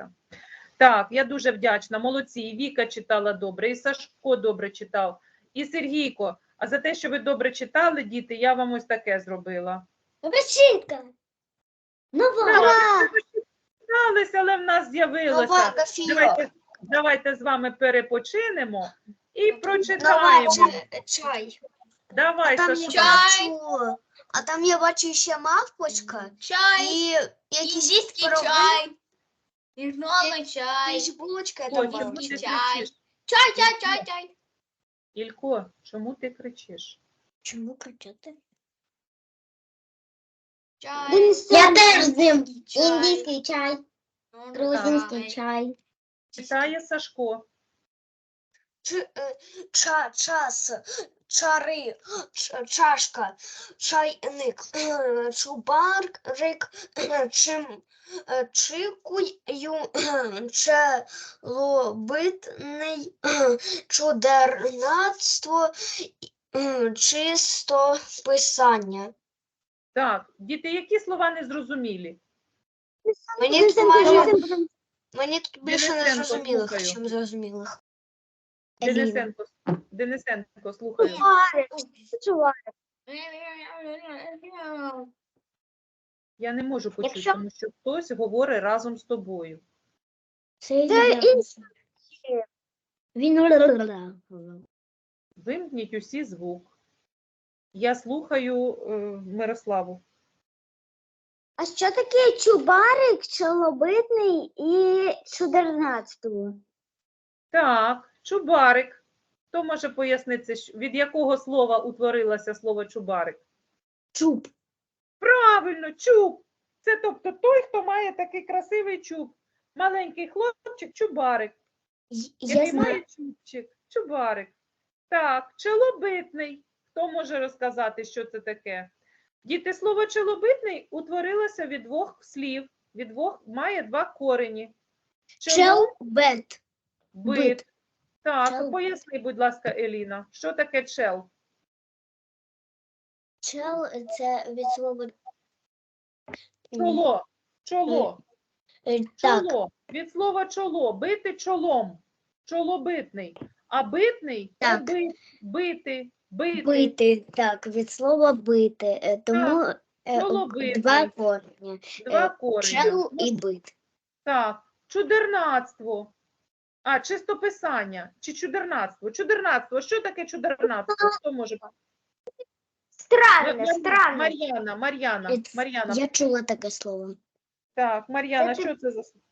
ласка. Так, я дуже вдячна. Молодці. І Віка читала добре, і Сашко добре читав, і Сергійко. А за те, що ви добре читали, діти, я вам ось таке зробила. Речинка. Нова. Так, читалися, але в нас з'явилося. Давайте, давайте з вами перепочинемо і прочитаємо. чай- чай. Давай, Там я Сашко. бачу, а там я бачу ще мавпочка Чай, і якісь індійський пироги, чай, чай, я Ой, там чому ти чай. кричиш? чай, чай, чай, чай. Ілько, чому ти кричиш? Чому кричати? Чай, Я теж з ним. чай. Індійський чай, грузинський чай. Читає Сашко. Е, ча, час, чари, ч- чашка, чайник, е, чубарик, е, чим, чикую, челобитний, чудернацтво, чисто писання. Так, діти, які слова не зрозумілі? Мені тут майже, мені тут більше незрозумілих, чим зрозумілих. Денисенко, Денисенко, слухаю. Я не можу почути, Якщо- тому що хтось говорить разом з тобою. Він Вимкніть усі звук. Я слухаю е, Мирославу. А що таке чубарик, чолобитний і чудернацтво? Так, чубарик. Хто може пояснити, від якого слова утворилося слово чубарик? чуб. Правильно, чуб. Це тобто той, хто має такий красивий чуб. Маленький хлопчик, чубарик. Я Який знаю. має чубчик, чубарик. Так, челобитний. Хто може розказати, що це таке? Діти, слово челобитний утворилося від двох слів, від двох має два корені. Челбет. бит. Так, Чел- поясни, будь ласка, Еліна, що таке чел? Чел це від слова. Чоло. Чоло. Е, Так, Чоло. Від слова чоло. Бити чолом. Чолобитний. А битний це Так. бит, бити, бити. бити, так, від слова бити. Е, Тому е, чолобитний. два корені. Два е, корені. Чел і бит. Так, чудернацтво. А, чистописання чи чудернацтво? Чудернацтво. Що таке чудернацтво? Хто може? Странне, странне. Мар'яна, Мар'яна, Мар'яна. Я чула таке слово. Так, Мар'яна, Це- що це за слово?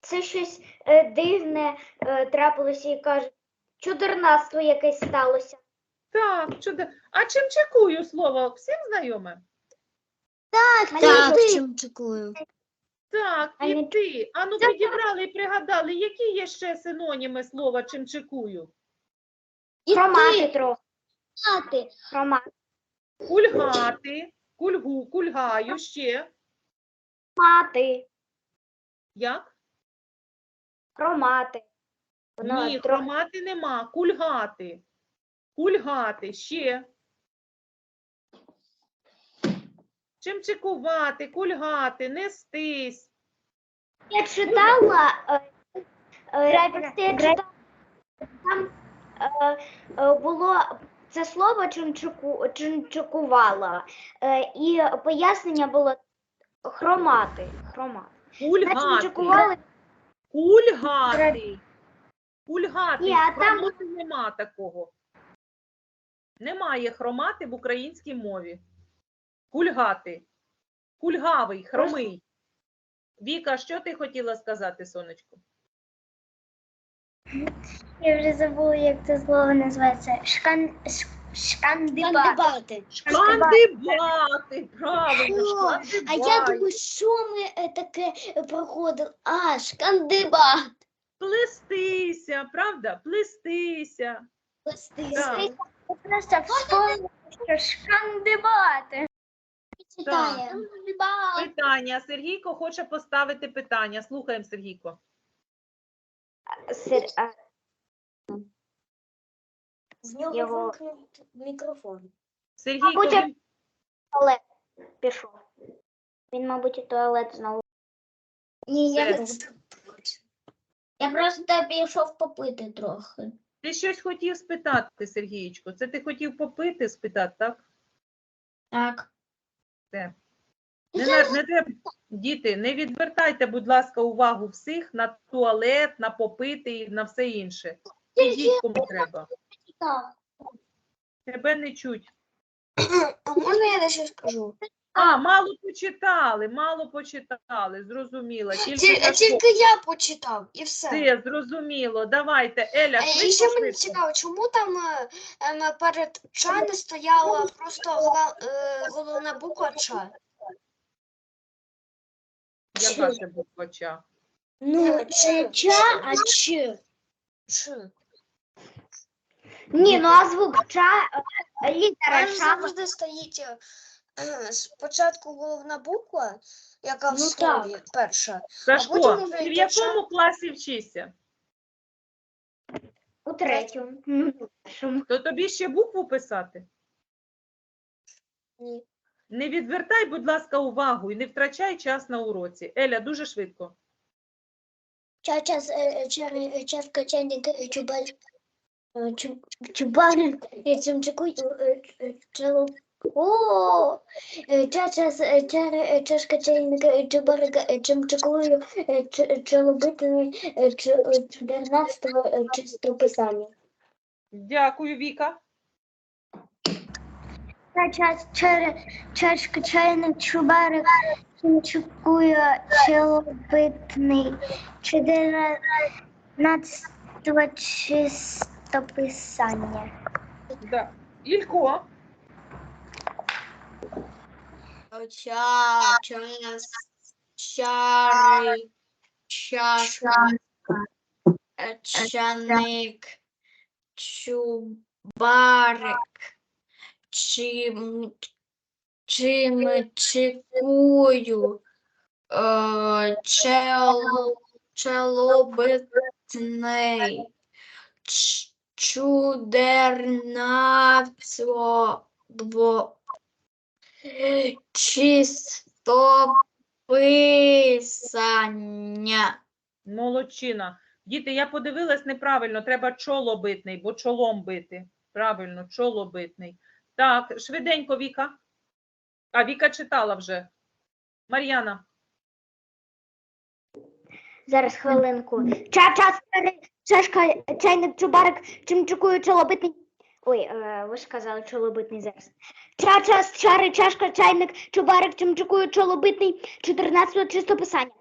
Це щось е, дивне е, трапилося і кажуть, чудернацтво якесь сталося. Так, чудер... А чим чекую слово? Всім знайоме? Так, Так, чим чекую. Так, і не- ти. А ну Це- підібрали і пригадали, які є ще синоніми слова чим чекую? хромати трохи. Хромати. Кульгати, кульгу, кульгаю, ще. Хромати. Як? Хромати. Воно Ні, трохи хромати нема, кульгати. Кульгати, ще. Чим чекувати, кульгати, нестись. Я читала, е, е, я читала, там е, було це слово чимчику, чимчикувала, і пояснення було хромати. хромати. Кульгати. чимчикували, Кульгати. Кульгати. Ні, а там- нема такого. Немає хромати в українській мові. Кульгати. Кульгавий, хромий. Віка, що ти хотіла сказати, сонечко? я вже забула, як це слово називається. Шкан, шкандиба. Кандидати. Шкандибати, правильно, О, А я шкандибати. думаю, що ми е, таке проходили? А, шкандибат. Плестися, правда? Плестися. Так. Я просто вспомнила, що шкандибати. Читає. Питання. Сергійко хоче поставити питання. Слухаємо, Сергійко. Сир, а, З нього Його- вимкнуть мікрофон. Сергійко, Мабуть, він- туалет пішов. Він, мабуть, туалет знову. Ні, я, Все. я просто пішов попити трохи. Ти щось хотів спитати, Сергієчко? Це ти хотів попити спитати, так? Так. Не, на- не треба, діти, не відвертайте, будь ласка, увагу всіх на туалет, на попити і на все інше. Ідіть, кому треба. Так. Тебе не чуть. А можна я дещо скажу? А, мало почитали, мало почитали, зрозуміло. Тільки Ті- за Тільки я почитав і все. Все, зрозуміло. Давайте, Еля, Е, І швидко, ще мені швидко. цікаво, чому там е, ем, перед ча не стояла просто гла- е, головна буква ча? Яка це буква Ча? Ну, Е, це ча, а чи. Ні, ну а звук ча, е, літера Там ша. завжди стоїть е, е, спочатку головна буква, яка в Ну, слові перша. Сашко, потім вже ти в якому класі вчишся? У третьому. То тобі ще букву писати? Ні. Не відвертай, будь ласка, увагу і не втрачай час на уроці. Еля, дуже швидко. Ча, час, е, чар, О, е, ча, час, е, е, чашка, чайник, е, чубарик, е, чимчикую, е, ч- челобитний, е, ч- е, е, чистописання. Дякую, Віка. Ча, чашка, чайник, чубарик, чимчикує, челобитний, чудернацтво, чистописання. Да. Ілько, Ча, час, чари, чашка, чаник, чубарик, чим, чимчикую, е, чел, челобитний, чудернацтво, чистописання. молодчина. Діти, я подивилась неправильно, треба чолобитний, бо чолом бити. Правильно, чолобитний. Так, швиденько, Віка. А, Віка читала вже. Мар'яна. Зараз хвилинку. Ча, час, чари, чашка, чайник, чубарик, чимчикую, чолобитний. Ой, е, ви ж казали чолобитний зараз. Ча, час, чари, чашка, чайник, чубарик, чимчикую, чолобитний, 14 чистописання.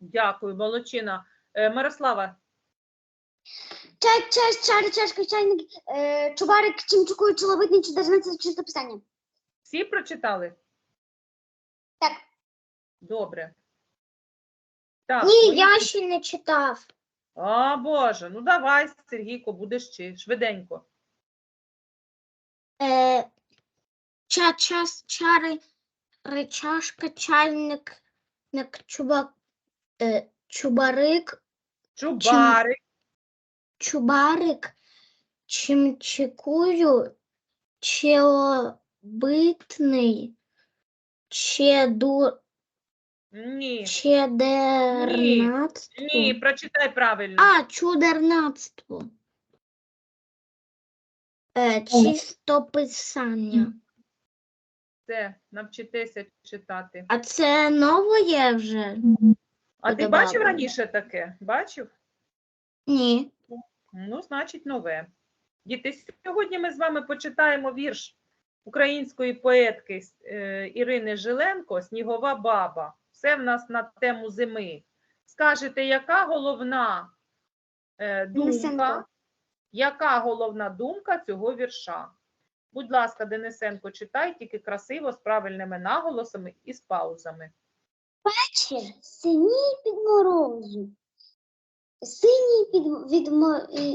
Дякую, молодчина. Е, Мирослава. Чай, чай, чай, чашка, чайник, е, чубарик, чимчикує, чоловітний, чудернацтво, чистописання. Всі прочитали? Так. Добре. Так, Ні, я ще не читав. А, Боже, ну давай, Сергійко, будеш чи швиденько. Е, ча, час, чари, ри, чашка, чайник, ник, чуба, е, чубарик, Чубарик. чубарик, чимчикую, челобитний, чеду, Ні, чедернацтво. ні, прочитай правильно. А, чудернацтво. Е, чистописання. Все, навчитися читати. А це нове вже? А ти бачив раніше таке? Бачив? Ні. Ну, значить, нове. Діти, сьогодні ми з вами почитаємо вірш української поетки е, Ірини Жиленко Снігова баба. Все в нас на тему зими. Скажете, яка головна е, думка. Яка головна думка цього вірша? Будь ласка, Денисенко, читай тільки красиво, з правильними наголосами і з паузами. Вечір синій під морозу. Синій під від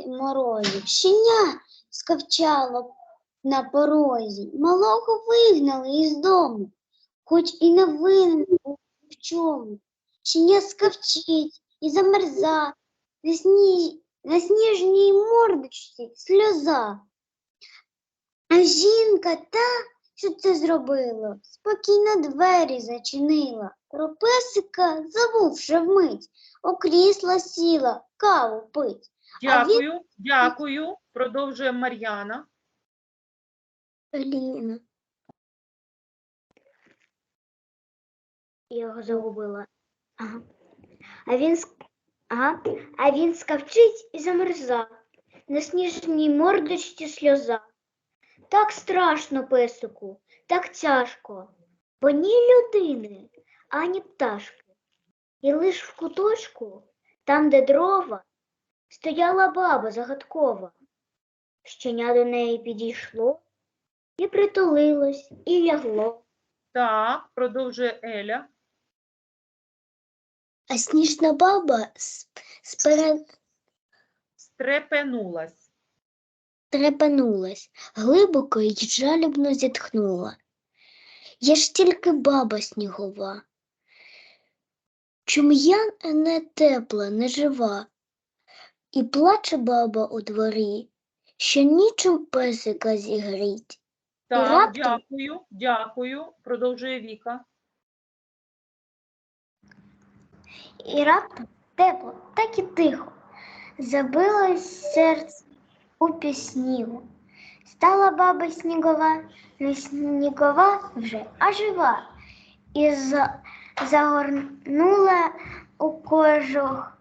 морозу. Щеня скавчало на порозі. Малого вигнали із дому, хоч і не винен в чому. Щеня скавчить і замерза, на, сні... на сніжній мордочці сльоза. А жінка та, що це зробила, спокійно двері зачинила. Про песика забувши вмить, у крісла сіла, каву пить. А він- Дякую, дякую. Продовжує Мар'яна. Ліна. Я його загубила. Ага. А він, ага. а він скавчить і замерзав. На сніжній мордочці сльоза. Так страшно, песику, так тяжко, бо ні людини, ані пташки. І лиш в куточку, там, де дрова, стояла баба загадкова. Щеня до неї підійшло і притулилось, і лягло. Так, продовжує Еля. А сніжна баба спере- Стрепенулась. стрепенулась, глибоко й жалібно зітхнула. Я ж тільки баба снігова. Чом я не тепла, не жива, і плаче баба у дворі, що нічим песика зігріть. Так, раптом- дякую, дякую. Продовжує Віка. І раптом тепло, так і тихо, забилось серце у піснігу. Стала баба снігова, не снігова вже, а жива, і за, загорнула у кожух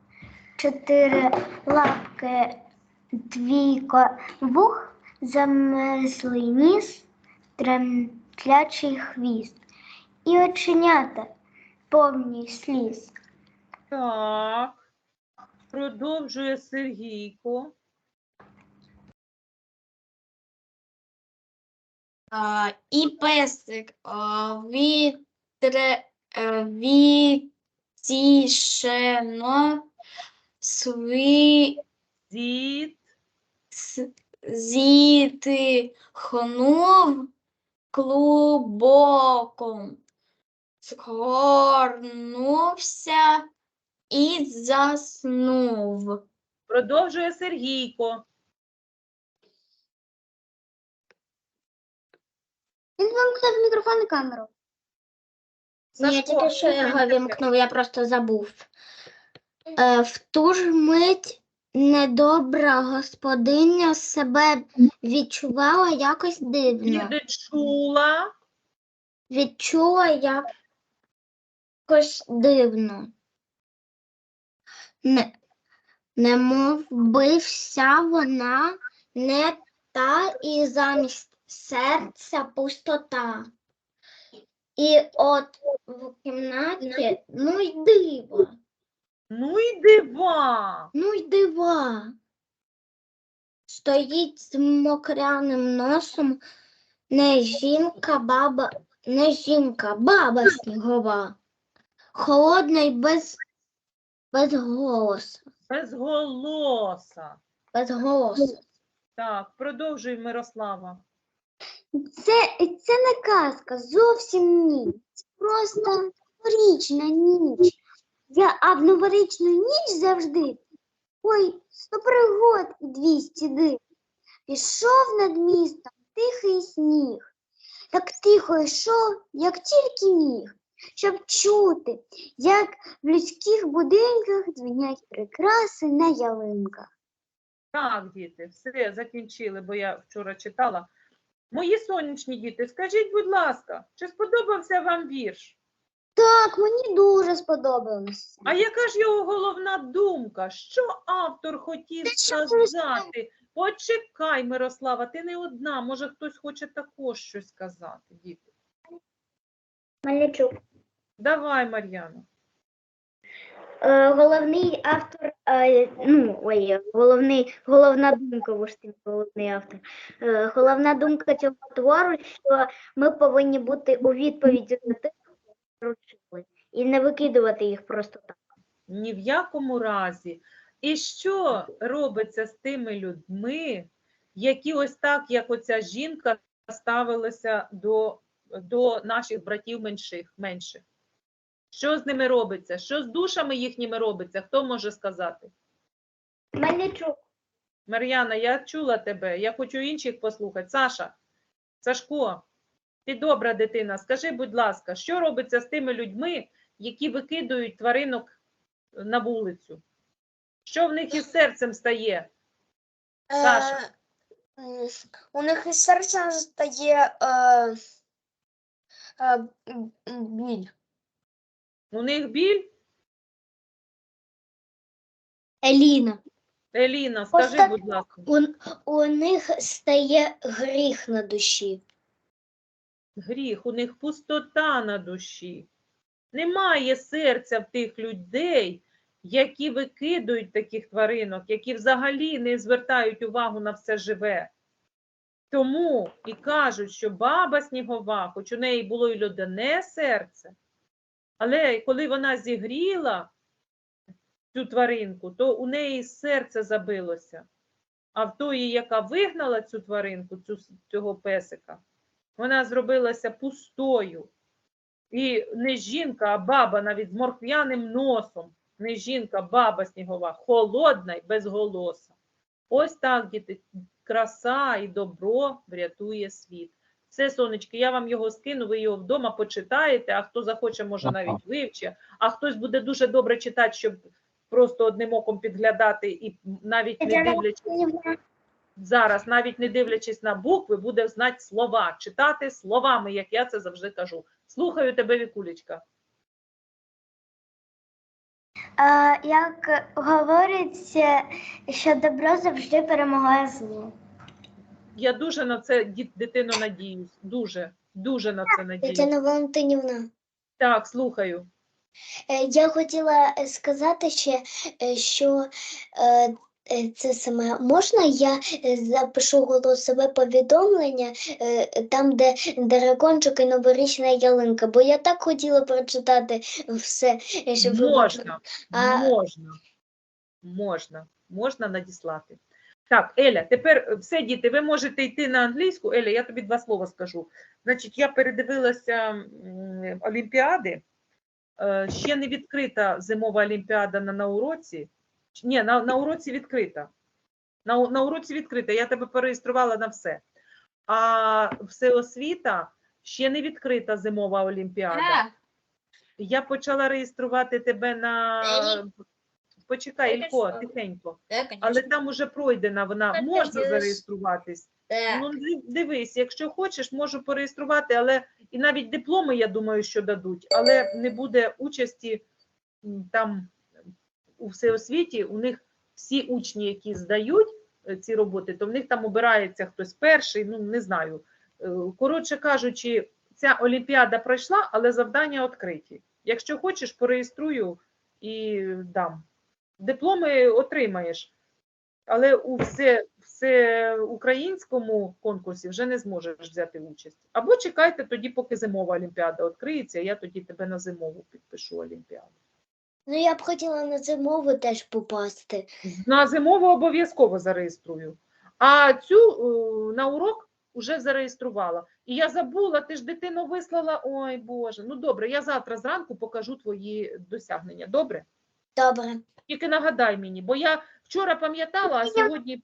чотири лапки, двійко вух, замерзлий ніс, тремтлячий хвіст, і оченята повні сліз. Так. Продовжує Сергійко. А, і песик а, вітре, е, вітішено сві, Зіт. с- клубоком, згорнувся і заснув. Продовжує Сергійко. Він вимкнув мікрофон і камеру. Ні, Сашко, тільки що його мене. вімкнув, я просто забув. Е, в ту ж мить недобра господиня себе відчувала якось дивно. Не чула. Відчула якось дивно. Не, не мов би вся вона не та і замість серця пустота. І от в кімнаті, ну й диво, Ну й дива. ну й дива. Стоїть з мокряним носом не жінка, баба, не жінка, баба снігова, холодна й без, без голосу, Без голоса. без голосу. Так, продовжуй Мирослава. Це, це не казка, зовсім ні. Це просто новорічна ніч. Я, а в новорічну ніч завжди. Ой, сто пригод і двісті див. Пішов над містом тихий сніг. Так тихо йшов, як тільки міг, щоб чути, як в людських будинках дзвенять прикраси на ялинках. Так, діти, все закінчили, бо я вчора читала. Мої сонячні діти, скажіть, будь ласка, чи сподобався вам вірш? Так, мені дуже сподобалося. А яка ж його головна думка? Що автор хотів сказати? Почекай, Мирослава, ти не одна. Може, хтось хоче також щось сказати, діти. Мельничук. Давай, Мар'яна. Е, головний автор, е, ну, ой, головний, головна думка, бо ж ти головний автор. Е, головна думка цього твору, що ми повинні бути у відповіді на тих, кого вручили, і не викидувати їх просто так. Ні в якому разі. І що робиться з тими людьми, які ось так, як оця жінка, ставилися до, до наших братів менших, менших? Що з ними робиться? Що з душами їхніми робиться? Хто може сказати? Мельничук. Мар'яна, я чула тебе, я хочу інших послухати. Саша, Сашко, ти добра дитина, скажи, будь ласка, що робиться з тими людьми, які викидують тваринок на вулицю? Що в них із серцем стає? Саша. Е, У них із серця стає е, е, біль. У них біль? Еліна. Еліна, скажи, Просто- будь ласка. У, у них стає гріх на душі. Гріх, у них пустота на душі. Немає серця в тих людей, які викидують таких тваринок, які взагалі не звертають увагу на все живе. Тому і кажуть, що баба снігова, хоч у неї було й льодяне серце, але коли вона зігріла цю тваринку, то у неї серце забилося. А в тої, яка вигнала цю тваринку, цю, цього песика, вона зробилася пустою. І не жінка, а баба навіть з морквяним носом. Не жінка, баба снігова, холодна і безголоса. Ось так, діти, краса і добро врятує світ. Все, сонечки, я вам його скину, ви його вдома почитаєте, а хто захоче, може навіть вивче, а хтось буде дуже добре читати, щоб просто одним оком підглядати і навіть не дивлячись зараз, навіть не дивлячись на букви, буде знати слова, читати словами, як я це завжди кажу. Слухаю тебе, Вікулечка. А, як говориться, що добро завжди перемагає зло. Я дуже на це, дитино, надіюсь. Дуже, дуже на це надіюсь. Тетяна Валентинівна. Так, слухаю. Е, Я хотіла сказати ще, е, що е, це саме можна я запишу голосове повідомлення там, де дракончик і новорічна ялинка, бо я так хотіла прочитати все, щоб ви. Можна, А- можна, можна, можна надіслати. Так, Еля, тепер е, все, діти, ви можете йти на англійську. Еля, я тобі два слова скажу. Значить, я передивилася Олімпіади. Е, Ще не відкрита зимова олімпіада на, на уроці. Ні, на, на уроці відкрита. На, на уроці відкрита. Я тебе перереєструвала на все. А всеосвіта ще не відкрита зимова олімпіада. Я почала реєструвати тебе на. Почекай, Ілько, тихенько. Але там уже пройдена вона. Можна зареєструватись. Ну, дивись, якщо хочеш, можу пореєструвати, але і навіть дипломи, я думаю, що дадуть, але не буде участі там у всеосвіті. У них всі учні, які здають е, ці роботи, то в них там обирається хтось перший, ну не знаю. Е, Коротше кажучи, ця олімпіада пройшла, але завдання відкриті. Якщо хочеш, пореєструю і дам. Дипломи отримаєш, але у все, все українському конкурсі вже не зможеш взяти участь. Або чекайте тоді, поки зимова олімпіада відкриється, я тоді тебе на зимову підпишу олімпіаду. Ну, я б хотіла на зимову теж попасти. На зимову обов'язково зареєструю. А цю е, на урок вже зареєструвала. І я забула, ти ж дитину вислала. Ой Боже, ну добре, я завтра зранку покажу твої досягнення. Добре? Добре. Тільки нагадай мені, бо я вчора пам'ятала, а сьогодні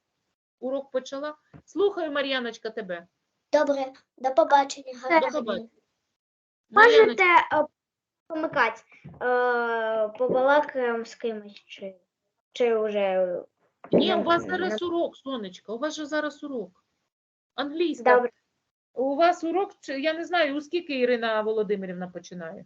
урок почала. Слухаю, Мар'яночка, тебе. Добре, до побачення. До побачення. Можете Мар'яночка, е, помикати, е, побалакаємо з кимось, чи, чи вже. Ні, у вас зараз урок, сонечко, у вас же зараз урок. Англійська. Добре. У вас урок, чи- я не знаю, у скільки Ірина Володимирівна починає?